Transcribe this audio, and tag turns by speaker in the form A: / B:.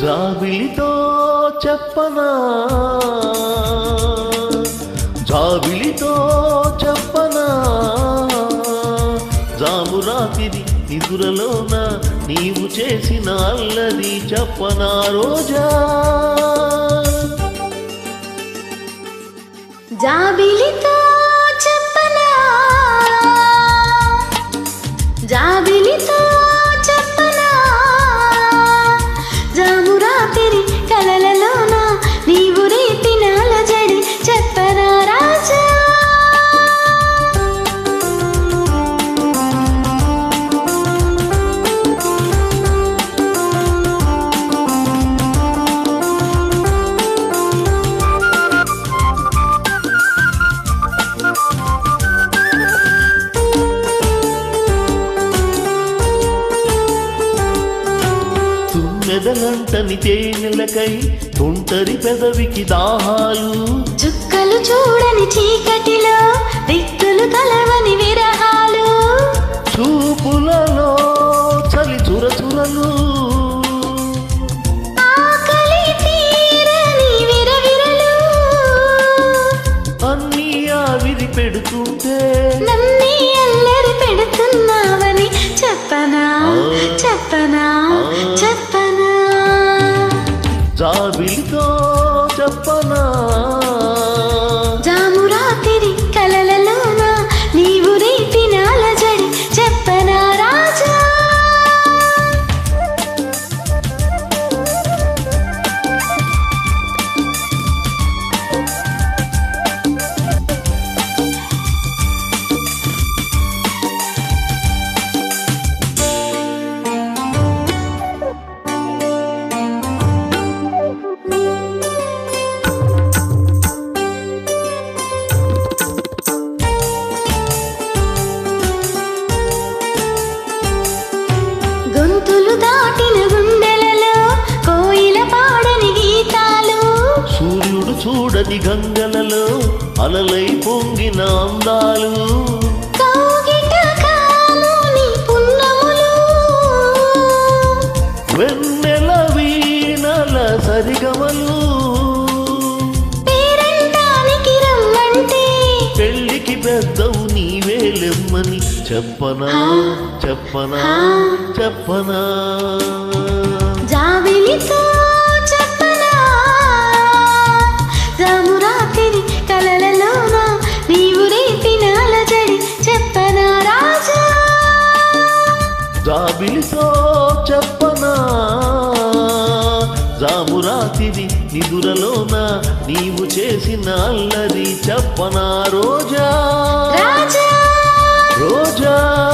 A: జాబిలితో చెప్పనా? జాబిలితో చెప్పనా? జామురాతిరి నిదురలోన నీవు చేసిన అల్లరి చెప్పనా రోజా?
B: జాబిలితో
A: మెదలంటని తేనెలకై తుంటరి పెదవికి దాహాలు.
B: చుక్కలు చూడని చీకటి
A: జాబిలితో చెప్పనా?
B: గొంతులు దాటిన గుండెలలో కోయిల పాడని గీతాలు.
A: సూర్యుడు చూడని గంగలలో అలలై పొంగిన అందాలు. చెప్పనా చెప్పనా చెప్పనా?
B: జాబిలితో చెప్పనా? జామురాతిరి కలలలోన? నీవు రేపిన అలజడి చెప్పనా రాజా?
A: జాబిలితో చెప్పనా? జామురాతిది నిదురలోన? నీవు చేసిన అల్లరి చెప్పనా రోజా! রোজা